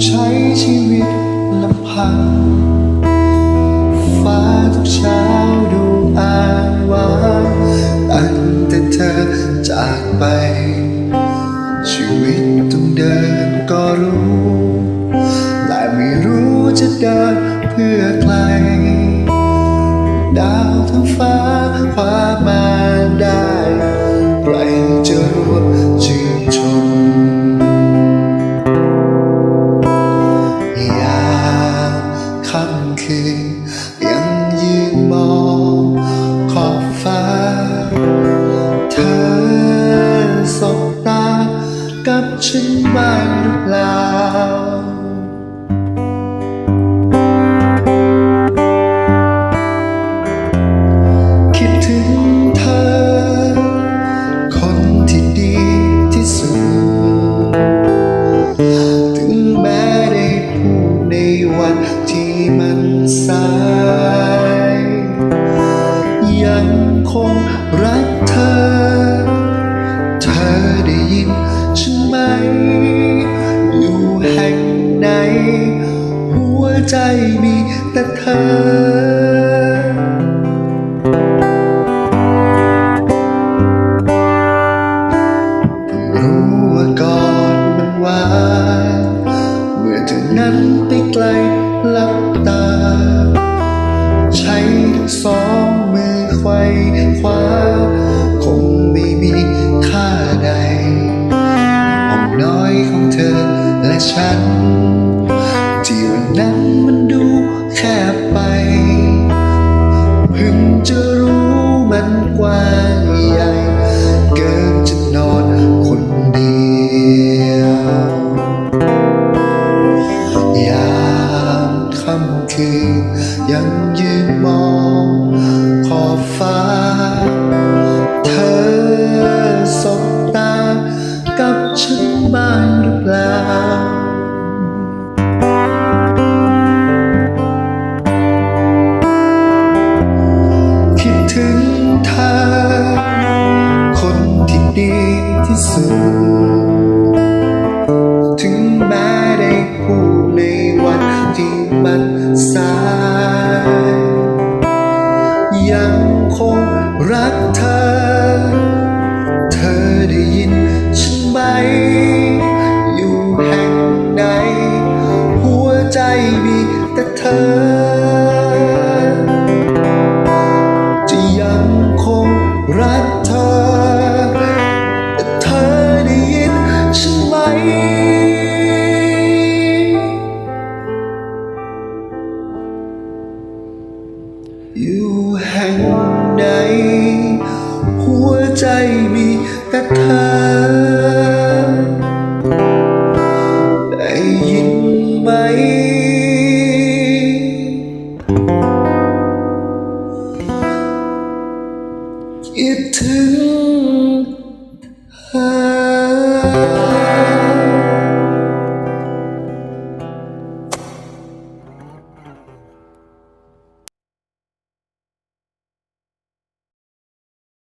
ใช้ชีวิตลำพัง ฟ้าทุกเช้าดูอาว้าตั้งแต่เธอจากไป ลาคิดถึงเธอ คนที่ดีที่สุด ถึงแม้ได้พูดในวันที่มันสาย ยังคงรักเธอ เธอได้ยินฉันไหม อยู่แห่งไหน หัวใจมีแต่เธอรู้ว่ากอดมันวาเมื่อเธอนั้นไปไกลหลับตา ใช้สองมือไขว้คว้า คงไม่มีค่าใดห้องน้อยของเธอ และฉัน ที่วันนั้นมันดูแคบไปเพิ่งจะรู้มันกว้างใหญ่ เกินจะนอนคนเดียว ยามค่ำคืนยังยืนมองขอบฟ้า ใจมีแต่เธอ ได้ยินไหม คิดถึงเธอ